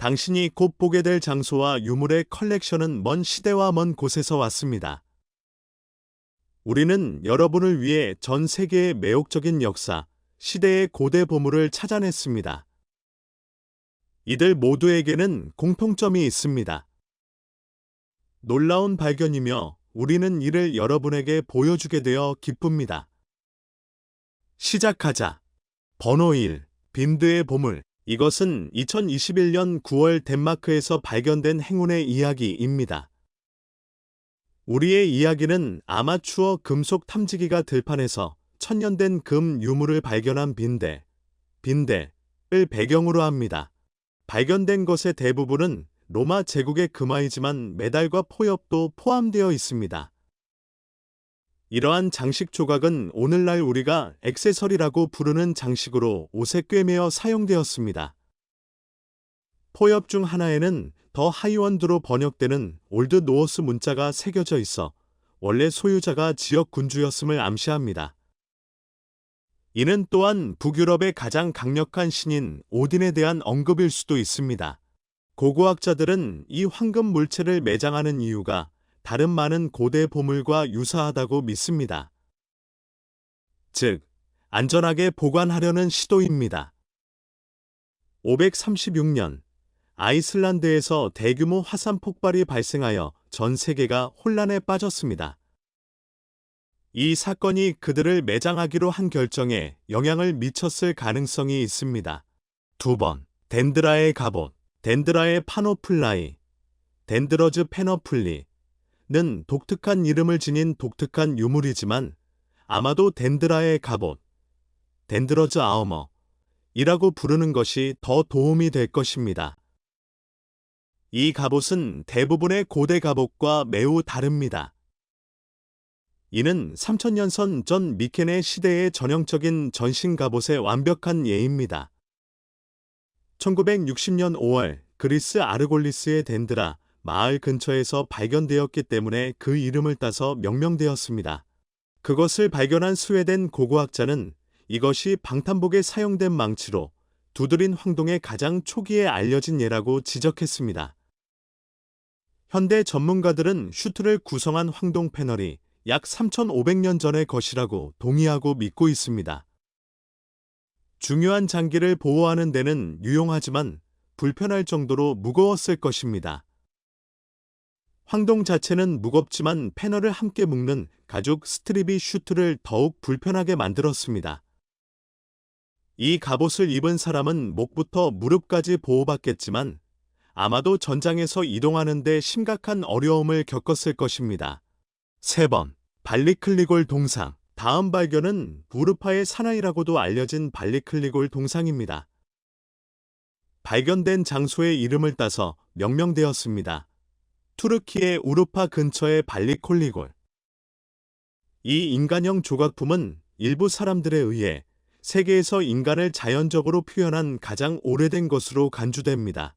당신이 곧 보게 될 장소와 유물의 컬렉션은 먼 시대와 먼 곳에서 왔습니다. 우리는 여러분을 위해 전 세계의 매혹적인 역사, 시대의 고대 보물을 찾아냈습니다. 이들 모두에게는 공통점이 있습니다. 놀라운 발견이며 우리는 이를 여러분에게 보여주게 되어 기쁩니다. 시작하자. 번호 1. 빈드의 보물. 이것은 2021년 9월 덴마크에서 발견된 행운의 이야기입니다. 우리의 이야기는 아마추어 금속 탐지기가 들판에서 천년된 금 유물을 발견한 빈대, 빈대를 배경으로 합니다. 발견된 것의 대부분은 로마 제국의 금화이지만 메달과 포엽도 포함되어 있습니다. 이러한 장식 조각은 오늘날 우리가 액세서리라고 부르는 장식으로 옷에 꿰매어 사용되었습니다. 포엽 중 하나에는 더 하이원드로 번역되는 올드 노어스 문자가 새겨져 있어 원래 소유자가 지역 군주였음을 암시합니다. 이는 또한 북유럽의 가장 강력한 신인 오딘에 대한 언급일 수도 있습니다. 고고학자들은 이 황금 물체를 매장하는 이유가 다른 많은 고대 보물과 유사하다고 믿습니다. 즉, 안전하게 보관하려는 시도입니다. 536년, 아이슬란드에서 대규모 화산 폭발이 발생하여 전 세계가 혼란에 빠졌습니다. 이 사건이 그들을 매장하기로 한 결정에 영향을 미쳤을 가능성이 있습니다. 두 번, 덴드라의 갑옷, 덴드라의 파노플라이, 덴드러즈 페너플리, 는 독특한 이름을 지닌 독특한 유물이지만 아마도 덴드라의 갑옷, 덴드러즈 아우머 이라고 부르는 것이 더 도움이 될 것입니다. 이 갑옷은 대부분의 고대 갑옷과 매우 다릅니다. 이는 3000년 전 미케네 시대의 전형적인 전신 갑옷의 완벽한 예입니다. 1960년 5월 그리스 아르골리스의 덴드라 마을 근처에서 발견되었기 때문에 그 이름을 따서 명명되었습니다. 그것을 발견한 스웨덴 고고학자는 이것이 방탄복에 사용된 망치로 두드린 황동의 가장 초기에 알려진 예라고 지적했습니다. 현대 전문가들은 슈트를 구성한 황동 패널이 약 3,500년 전의 것이라고 동의하고 믿고 있습니다. 중요한 장기를 보호하는 데는 유용하지만 불편할 정도로 무거웠을 것입니다. 황동 자체는 무겁지만 패널을 함께 묶는 가죽 스트립이 슈트를 더욱 불편하게 만들었습니다. 이 갑옷을 입은 사람은 목부터 무릎까지 보호받겠지만 아마도 전장에서 이동하는 데 심각한 어려움을 겪었을 것입니다. 3번 발리클리골 동상 다음 발견은 부르파의 사나이라고도 알려진 발리클리골 동상입니다. 발견된 장소의 이름을 따서 명명되었습니다. 투르키의 우르파 근처의 발리콜리골. 이 인간형 조각품은 일부 사람들에 의해 세계에서 인간을 자연적으로 표현한 가장 오래된 것으로 간주됩니다.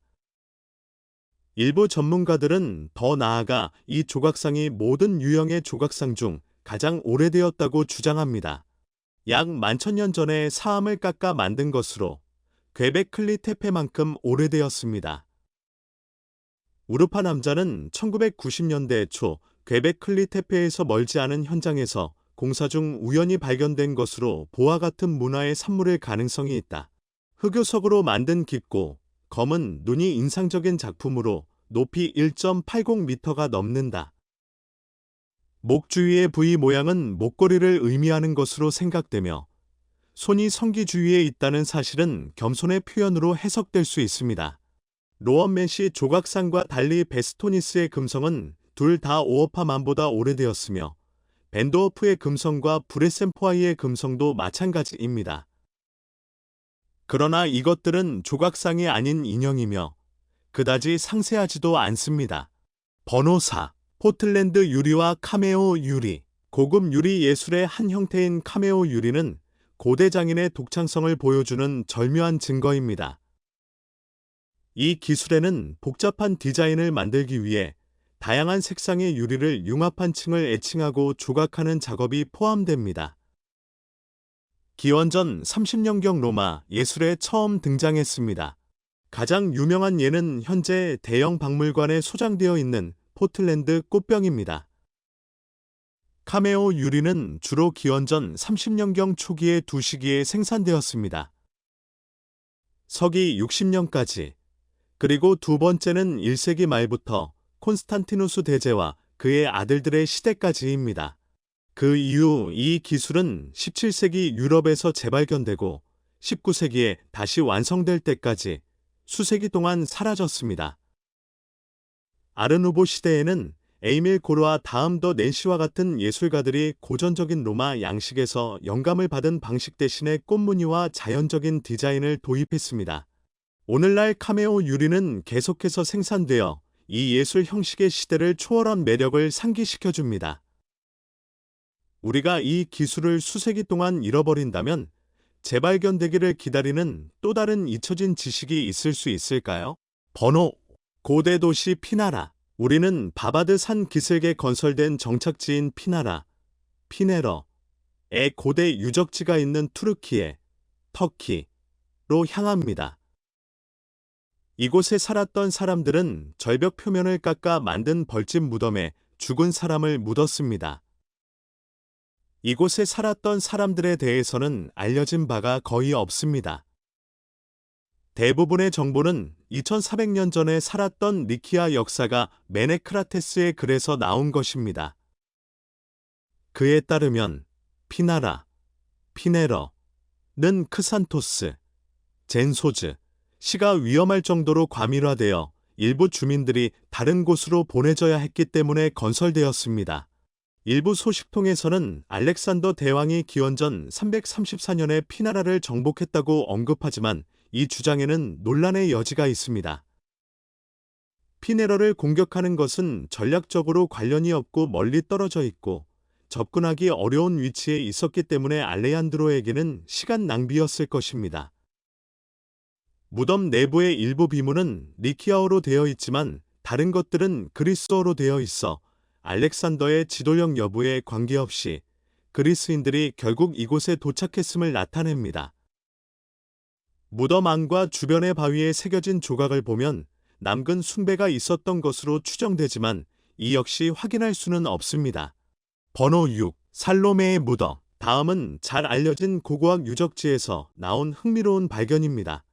일부 전문가들은 더 나아가 이 조각상이 모든 유형의 조각상 중 가장 오래되었다고 주장합니다. 약 만천년 전에 사암을 깎아 만든 것으로 괴베클리 테페만큼 오래되었습니다. 우르파 남자는 1990년대 초 괴베클리 테페에서 멀지 않은 현장에서 공사 중 우연히 발견된 것으로 보아 같은 문화의 산물일 가능성이 있다. 흑요석으로 만든 깊고 검은 눈이 인상적인 작품으로 높이 1.80m가 넘는다. 목 주위의 부위 모양은 목걸이를 의미하는 것으로 생각되며 손이 성기 주위에 있다는 사실은 겸손의 표현으로 해석될 수 있습니다. 로언맨시 조각상과 달리 베스토니스의 금성은 둘 다 오어파만보다 오래되었으며 벤도어프의 금성과 브레센포아이의 금성도 마찬가지입니다. 그러나 이것들은 조각상이 아닌 인형이며 그다지 상세하지도 않습니다. 번호 4. 포틀랜드 유리와 카메오 유리 고급 유리 예술의 한 형태인 카메오 유리는 고대 장인의 독창성을 보여주는 절묘한 증거입니다. 이 기술에는 복잡한 디자인을 만들기 위해 다양한 색상의 유리를 융합한 층을 애칭하고 조각하는 작업이 포함됩니다. 기원전 30년경 로마 예술에 처음 등장했습니다. 가장 유명한 예는 현재 대형 박물관에 소장되어 있는 포틀랜드 꽃병입니다. 카메오 유리는 주로 기원전 30년경 초기의 두 시기에 생산되었습니다. 서기 60년까지 그리고 두 번째는 1세기 말부터 콘스탄티누스 대제와 그의 아들들의 시대까지입니다. 그 이후 이 기술은 17세기 유럽에서 재발견되고 19세기에 다시 완성될 때까지 수세기 동안 사라졌습니다. 아르누보 시대에는 에이밀 고르와 다음 더 낸시와 같은 예술가들이 고전적인 로마 양식에서 영감을 받은 방식 대신에 꽃무늬와 자연적인 디자인을 도입했습니다. 오늘날 카메오 유리는 계속해서 생산되어 이 예술 형식의 시대를 초월한 매력을 상기시켜줍니다. 우리가 이 기술을 수세기 동안 잃어버린다면 재발견되기를 기다리는 또 다른 잊혀진 지식이 있을 수 있을까요? 번호 고대 도시 피나라 우리는 바바드 산 기슭에 건설된 정착지인 피나라, 피네러의 고대 유적지가 있는 투르키에, 터키로 향합니다. 이곳에 살았던 사람들은 절벽 표면을 깎아 만든 벌집 무덤에 죽은 사람을 묻었습니다. 이곳에 살았던 사람들에 대해서는 알려진 바가 거의 없습니다. 대부분의 정보는 2400년 전에 살았던 니키아 역사가 메네크라테스의 글에서 나온 것입니다. 그에 따르면 피나라, 피네러는 크산토스, 젠소즈, 시가 위험할 정도로 과밀화되어 일부 주민들이 다른 곳으로 보내져야 했기 때문에 건설되었습니다. 일부 소식통에서는 알렉산더 대왕이 기원전 334년에 피나라를 정복했다고 언급하지만 이 주장에는 논란의 여지가 있습니다. 피네러를 공격하는 것은 전략적으로 관련이 없고 멀리 떨어져 있고 접근하기 어려운 위치에 있었기 때문에 알레한드로에게는 시간 낭비였을 것입니다. 무덤 내부의 일부 비문은 리키아어로 되어 있지만 다른 것들은 그리스어로 되어 있어 알렉산더의 지도력 여부에 관계없이 그리스인들이 결국 이곳에 도착했음을 나타냅니다. 무덤 안과 주변의 바위에 새겨진 조각을 보면 남근 숭배가 있었던 것으로 추정되지만 이 역시 확인할 수는 없습니다. 번호 6. 살로메의 무덤. 다음은 잘 알려진 고고학 유적지에서 나온 흥미로운 발견입니다.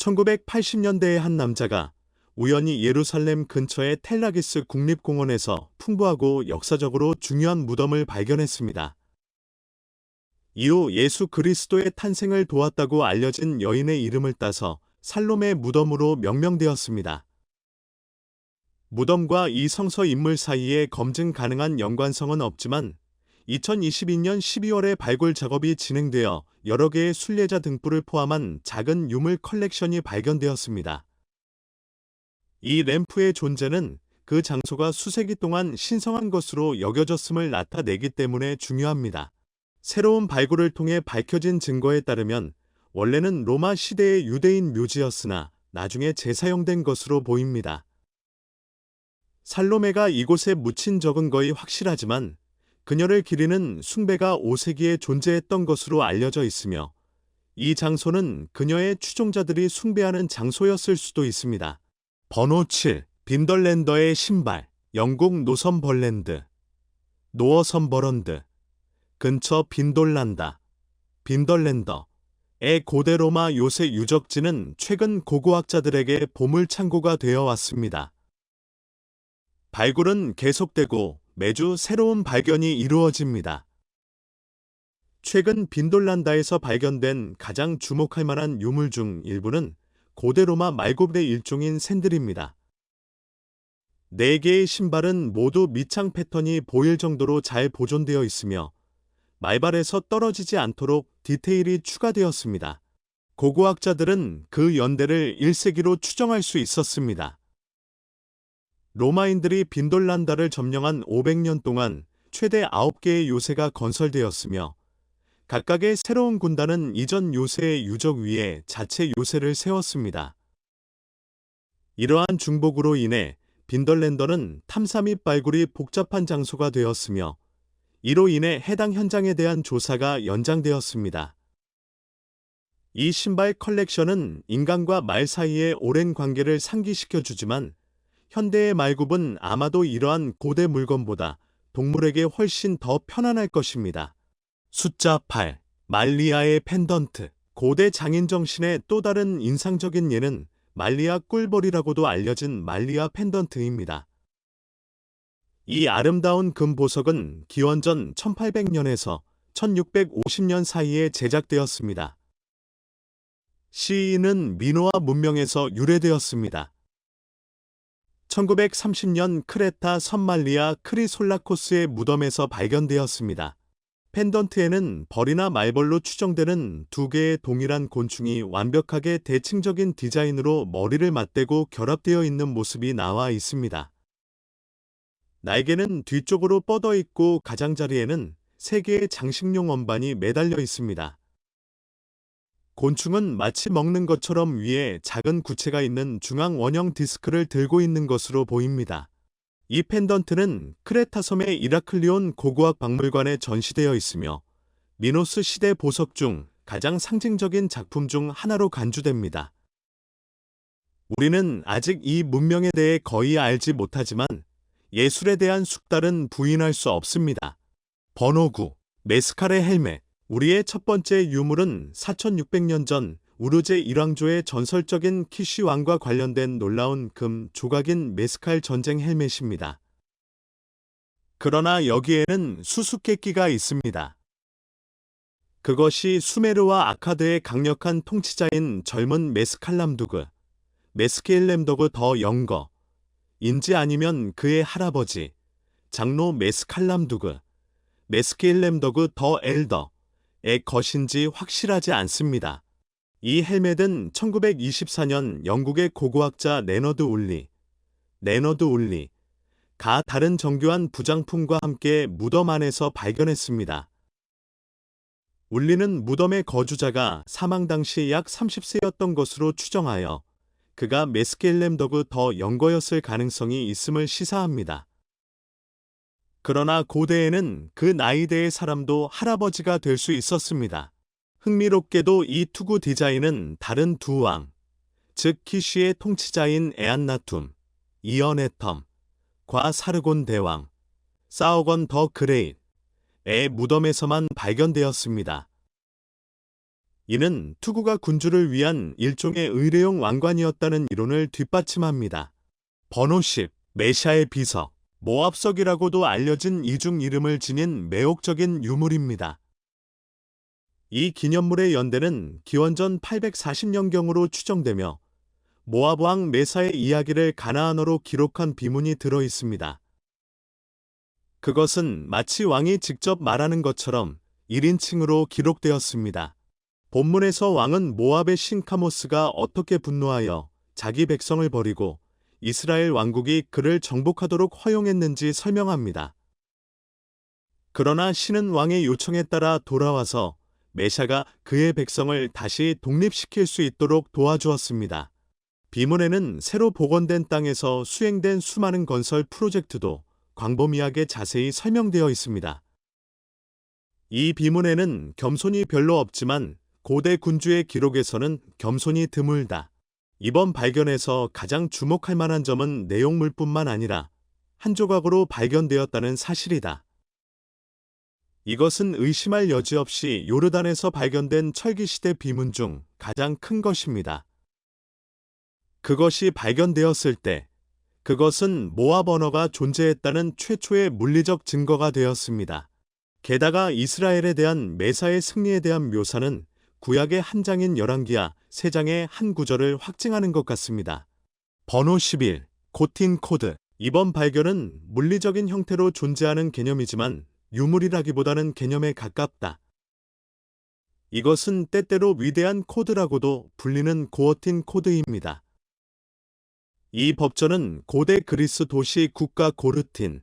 1980년대의 한 남자가 우연히 예루살렘 근처의 텔라기스 국립공원에서 풍부하고 역사적으로 중요한 무덤을 발견했습니다. 이후 예수 그리스도의 탄생을 도왔다고 알려진 여인의 이름을 따서 살롬의 무덤으로 명명되었습니다. 무덤과 이 성서 인물 사이에 검증 가능한 연관성은 없지만 2022년 12월에 발굴 작업이 진행되어 여러 개의 순례자 등불을 포함한 작은 유물 컬렉션이 발견되었습니다. 이 램프의 존재는 그 장소가 수세기 동안 신성한 것으로 여겨졌음을 나타내기 때문에 중요합니다. 새로운 발굴을 통해 밝혀진 증거에 따르면 원래는 로마 시대의 유대인 묘지였으나 나중에 재사용된 것으로 보입니다. 살로메가 이곳에 묻힌 적은 거의 확실하지만 그녀를 기리는 숭배가 5세기에 존재했던 것으로 알려져 있으며 이 장소는 그녀의 추종자들이 숭배하는 장소였을 수도 있습니다. 번호 7. 빈덜랜더의 신발 영국 노선벌랜드 노어선버런드 근처 빈돌란다, 빈덜랜더의 고대 로마 요새 유적지는 최근 고고학자들에게 보물창고가 되어 왔습니다. 발굴은 계속되고 매주 새로운 발견이 이루어집니다. 최근 빈돌란다에서 발견된 가장 주목할 만한 유물 중 일부는 고대 로마 말고의 일종인 샌들입니다. 네 개의 신발은 모두 밑창 패턴이 보일 정도로 잘 보존되어 있으며 말발에서 떨어지지 않도록 디테일이 추가되었습니다. 고고학자들은 그 연대를 1세기로 추정할 수 있었습니다. 로마인들이 빈돌란다를 점령한 500년 동안 최대 9개의 요새가 건설되었으며 각각의 새로운 군단은 이전 요새의 유적 위에 자체 요새를 세웠습니다. 이러한 중복으로 인해 빈덜랜더는 탐사 및 발굴이 복잡한 장소가 되었으며 이로 인해 해당 현장에 대한 조사가 연장되었습니다. 이 신발 컬렉션은 인간과 말 사이의 오랜 관계를 상기시켜 주지만 현대의 말굽은 아마도 이러한 고대 물건보다 동물에게 훨씬 더 편안할 것입니다. 숫자 8. 말리아의 펜던트. 고대 장인 정신의 또 다른 인상적인 예는 말리아 꿀벌이라고도 알려진 말리아 펜던트입니다. 이 아름다운 금 보석은 기원전 1800년에서 1650년 사이에 제작되었습니다. 시인은 미노아 문명에서 유래되었습니다. 1930년 크레타 선말리아 크리솔라코스의 무덤에서 발견되었습니다. 펜던트에는 벌이나 말벌로 추정되는 두 개의 동일한 곤충이 완벽하게 대칭적인 디자인으로 머리를 맞대고 결합되어 있는 모습이 나와 있습니다. 날개는 뒤쪽으로 뻗어 있고 가장자리에는 세 개의 장식용 원반이 매달려 있습니다. 곤충은 마치 먹는 것처럼 위에 작은 구체가 있는 중앙 원형 디스크를 들고 있는 것으로 보입니다. 이 펜던트는 크레타 섬의 이라클리온 고고학 박물관에 전시되어 있으며 미노스 시대 보석 중 가장 상징적인 작품 중 하나로 간주됩니다. 우리는 아직 이 문명에 대해 거의 알지 못하지만 예술에 대한 숙달은 부인할 수 없습니다. 번호 9. 메스칼의 헬멧. 우리의 첫 번째 유물은 4600년 전 우르제 일왕조의 전설적인 키시 왕과 관련된 놀라운 금 조각인 메스칼 전쟁 헬멧입니다. 그러나 여기에는 수수께끼가 있습니다. 그것이 수메르와 아카드의 강력한 통치자인 젊은 메스칼람두그, 메스케일렘더그 더 영거, 인지 아니면 그의 할아버지, 장로 메스칼람두그, 메스케일렘더그 더 엘더의 것인지 확실하지 않습니다. 이 헬멧은 1924년 영국의 고고학자 레너드 울리, 레너드 울리, 가 다른 정교한 부장품과 함께 무덤 안에서 발견했습니다. 울리는 무덤의 거주자가 사망 당시 약 30세였던 것으로 추정하여 그가 메스켈렘더그 더 영거였을 가능성이 있음을 시사합니다. 그러나 고대에는 그 나이대의 사람도 할아버지가 될 수 있었습니다. 흥미롭게도 이 투구 디자인은 다른 두 왕, 즉 키시의 통치자인 에안나툼, 이언에텀, 과 사르곤 대왕, 사오건 더 그레잇의 무덤에서만 발견되었습니다. 이는 투구가 군주를 위한 일종의 의뢰용 왕관이었다는 이론을 뒷받침합니다. 번호 10, 메샤의 비석, 모압석이라고도 알려진 이중 이름을 지닌 매혹적인 유물입니다. 이 기념물의 연대는 기원전 840년경으로 추정되며 모압 왕 메사의 이야기를 가나안어로 기록한 비문이 들어 있습니다. 그것은 마치 왕이 직접 말하는 것처럼 1인칭으로 기록되었습니다. 본문에서 왕은 모압의 신 카모스가 어떻게 분노하여 자기 백성을 버리고 이스라엘 왕국이 그를 정복하도록 허용했는지 설명합니다. 그러나 신은 왕의 요청에 따라 돌아와서 메샤가 그의 백성을 다시 독립시킬 수 있도록 도와주었습니다. 비문에는 새로 복원된 땅에서 수행된 수많은 건설 프로젝트도 광범위하게 자세히 설명되어 있습니다. 이 비문에는 겸손이 별로 없지만 고대 군주의 기록에서는 겸손이 드물다. 이번 발견에서 가장 주목할 만한 점은 내용물뿐만 아니라 한 조각으로 발견되었다는 사실이다. 이것은 의심할 여지 없이 요르단에서 발견된 철기시대 비문 중 가장 큰 것입니다. 그것이 발견되었을 때 그것은 모압 언어가 존재했다는 최초의 물리적 증거가 되었습니다. 게다가 이스라엘에 대한 메사의 승리에 대한 묘사는 구약의 한 장인 열왕기야 세 장의 한 구절을 확증하는 것 같습니다. 번호 11 고틴 코드 이번 발견은 물리적인 형태로 존재하는 개념이지만 유물이라기보다는 개념에 가깝다. 이것은 때때로 위대한 코드라고도 불리는 고어틴 코드입니다. 이 법전은 고대 그리스 도시 국가 고르틴,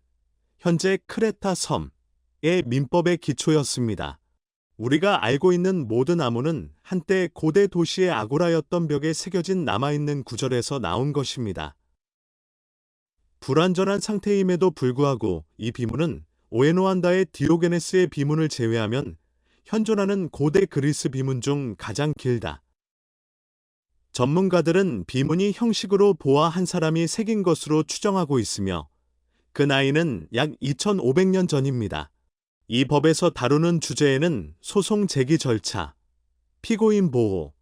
현재 크레타 섬의 민법의 기초였습니다. 우리가 알고 있는 모든 암호는 한때 고대 도시의 아고라였던 벽에 새겨진 남아있는 구절에서 나온 것입니다. 불완전한 상태임에도 불구하고 이 비문은 오에노한다의 디오게네스의 비문을 제외하면 현존하는 고대 그리스 비문 중 가장 길다. 전문가들은 비문이 형식으로 보아 한 사람이 새긴 것으로 추정하고 있으며 그 나이는 약 2500년 전입니다. 이 법에서 다루는 주제에는 소송 제기 절차, 피고인 보호,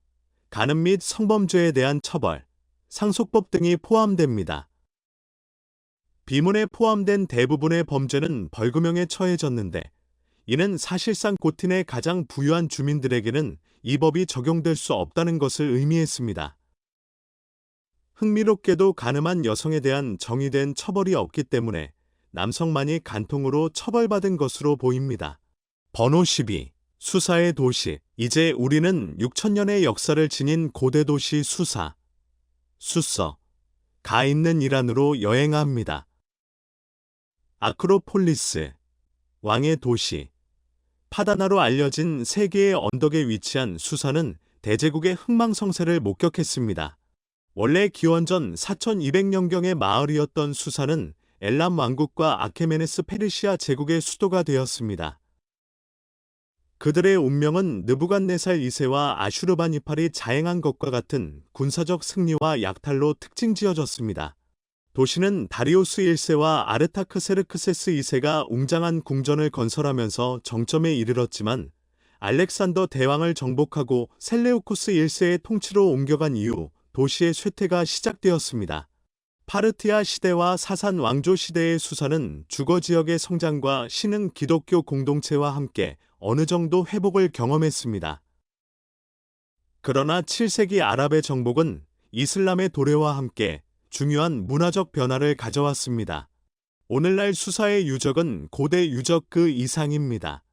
간음 및 성범죄에 대한 처벌, 상속법 등이 포함됩니다. 비문에 포함된 대부분의 범죄는 벌금형에 처해졌는데 이는 사실상 고틴의 가장 부유한 주민들에게는 이 법이 적용될 수 없다는 것을 의미했습니다. 흥미롭게도 가늠한 여성에 대한 정의된 처벌이 없기 때문에 남성만이 간통으로 처벌받은 것으로 보입니다. 번호 12. 수사의 도시. 이제 우리는 6천년의 역사를 지닌 고대 도시 수사, 수서, 가 있는 이란으로 여행합니다. 아크로폴리스, 왕의 도시, 파다나로 알려진 세계의 언덕에 위치한 수사는 대제국의 흥망성쇠를 목격했습니다. 원래 기원전 4200년경의 마을이었던 수사는 엘람 왕국과 아케메네스 페르시아 제국의 수도가 되었습니다. 그들의 운명은 느부갓네살 2세와 아슈르바니팔이 자행한 것과 같은 군사적 승리와 약탈로 특징 지어졌습니다. 도시는 다리오스 1세와 아르타크 세르크세스 2세가 웅장한 궁전을 건설하면서 정점에 이르렀지만 알렉산더 대왕을 정복하고 셀레우코스 1세의 통치로 옮겨간 이후 도시의 쇠퇴가 시작되었습니다. 파르티아 시대와 사산 왕조 시대의 수사는 주거 지역의 성장과 신흥 기독교 공동체와 함께 어느 정도 회복을 경험했습니다. 그러나 7세기 아랍의 정복은 이슬람의 도래와 함께 중요한 문화적 변화를 가져왔습니다. 오늘날 수사의 유적은 고대 유적 그 이상입니다.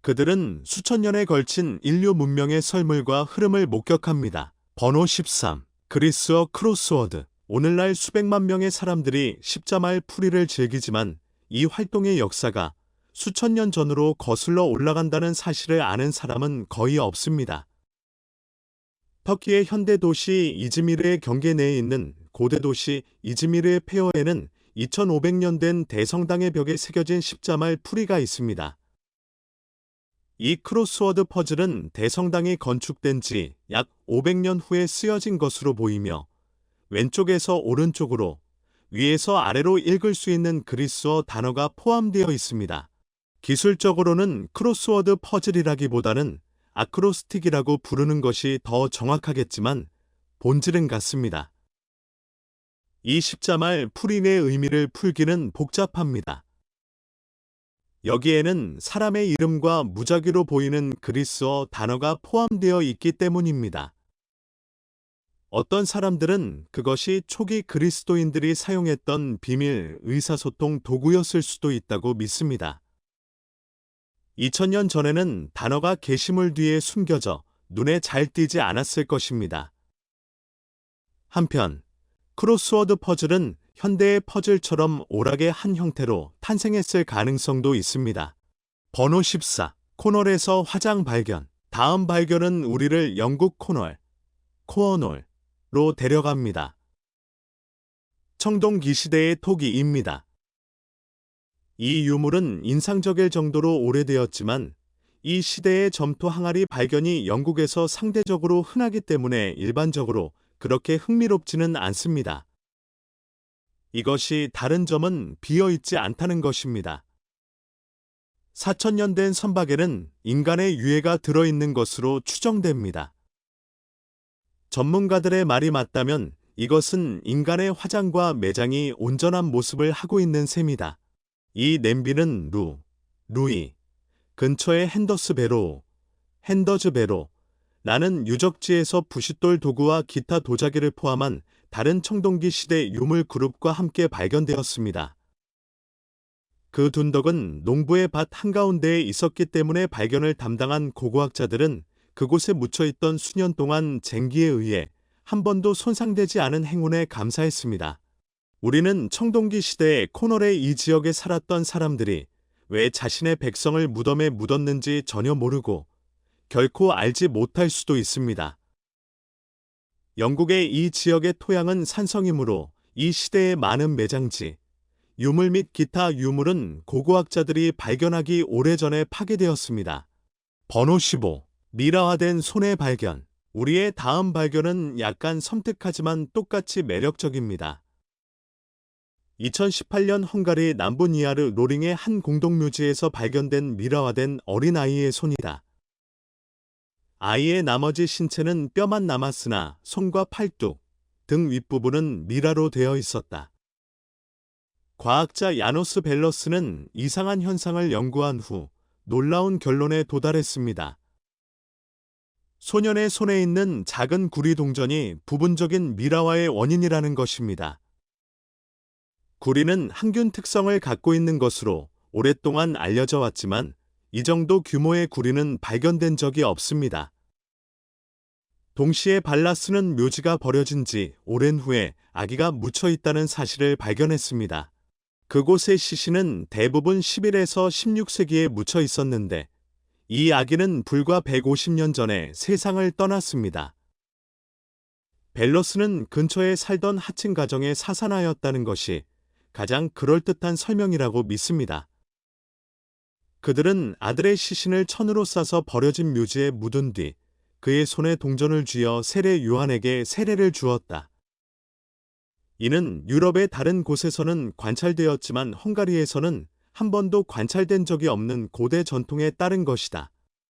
그들은 수천 년에 걸친 인류 문명의 설물과 흐름을 목격합니다. 번호 13. 그리스어 크로스워드. 오늘날 수백만 명의 사람들이 십자말 풀이를 즐기지만 이 활동의 역사가 수천 년 전으로 거슬러 올라간다는 사실을 아는 사람은 거의 없습니다. 터키의 현대 도시 이즈미르의 경계 내에 있는 고대 도시 이즈미르의 폐허에는 2500년 된 대성당의 벽에 새겨진 십자말 풀이가 있습니다. 이 크로스워드 퍼즐은 대성당이 건축된 지 약 500년 후에 쓰여진 것으로 보이며 왼쪽에서 오른쪽으로 위에서 아래로 읽을 수 있는 그리스어 단어가 포함되어 있습니다. 기술적으로는 크로스워드 퍼즐이라기보다는 아크로스틱이라고 부르는 것이 더 정확하겠지만 본질은 같습니다. 이 십자말 풀인의 의미를 풀기는 복잡합니다. 여기에는 사람의 이름과 무작위로 보이는 그리스어 단어가 포함되어 있기 때문입니다. 어떤 사람들은 그것이 초기 그리스도인들이 사용했던 비밀 의사소통 도구였을 수도 있다고 믿습니다. 2000년 전에는 단어가 게시물 뒤에 숨겨져 눈에 잘 띄지 않았을 것입니다. 한편 크로스워드 퍼즐은 현대의 퍼즐처럼 오락의 한 형태로 탄생했을 가능성도 있습니다. 번호 14. 코널에서 화장 발견. 다음 발견은 우리를 영국 코널, 코어놀 로 데려갑니다. 청동기 시대의 토기입니다. 이 유물은 인상적일 정도로 오래되었지만 이 시대의 점토 항아리 발견이 영국에서 상대적으로 흔하기 때문에 일반적으로 그렇게 흥미롭지는 않습니다. 이것이 다른 점은 비어 있지 않다는 것입니다. 4천년 된 선박에는 인간의 유해가 들어있는 것으로 추정됩니다. 전문가들의 말이 맞다면 이것은 인간의 화장과 매장이 온전한 모습을 하고 있는 셈이다. 이 냄비는 루, 루이, 근처의 핸더스 베로, 핸더즈 베로, 나는 유적지에서 부싯돌 도구와 기타 도자기를 포함한 다른 청동기 시대 유물 그룹과 함께 발견되었습니다. 그 둔덕은 농부의 밭 한가운데에 있었기 때문에 발견을 담당한 고고학자들은 그곳에 묻혀있던 수년 동안 쟁기에 의해 한 번도 손상되지 않은 행운에 감사했습니다. 우리는 청동기 시대에 코널의 이 지역에 살았던 사람들이 왜 자신의 백성을 무덤에 묻었는지 전혀 모르고 결코 알지 못할 수도 있습니다. 영국의 이 지역의 토양은 산성이므로 이 시대의 많은 매장지, 유물 및 기타 유물은 고고학자들이 발견하기 오래전에 파괴되었습니다. 번호 15. 미라화된 손의 발견. 우리의 다음 발견은 약간 섬뜩하지만 똑같이 매력적입니다. 2018년 헝가리 남부니아르 로링의 한 공동묘지에서 발견된 미라화된 어린아이의 손이다. 아이의 나머지 신체는 뼈만 남았으나 손과 팔뚝, 등 윗부분은 미라로 되어 있었다. 과학자 야노스 벨러스는 이상한 현상을 연구한 후 놀라운 결론에 도달했습니다. 소년의 손에 있는 작은 구리 동전이 부분적인 미라와의 원인이라는 것입니다. 구리는 항균 특성을 갖고 있는 것으로 오랫동안 알려져 왔지만 이 정도 규모의 구리는 발견된 적이 없습니다. 동시에 발라스는 묘지가 버려진 지 오랜 후에 아기가 묻혀 있다는 사실을 발견했습니다. 그곳의 시신은 대부분 11에서 16세기에 묻혀 있었는데 이 아기는 불과 150년 전에 세상을 떠났습니다. 벨러스는 근처에 살던 하층 가정에 사산하였다는 것이 가장 그럴듯한 설명이라고 믿습니다. 그들은 아들의 시신을 천으로 싸서 버려진 묘지에 묻은 뒤 그의 손에 동전을 쥐어 세례 요한에게 세례를 주었다. 이는 유럽의 다른 곳에서는 관찰되었지만 헝가리에서는 한 번도 관찰된 적이 없는 고대 전통에 따른 것이다.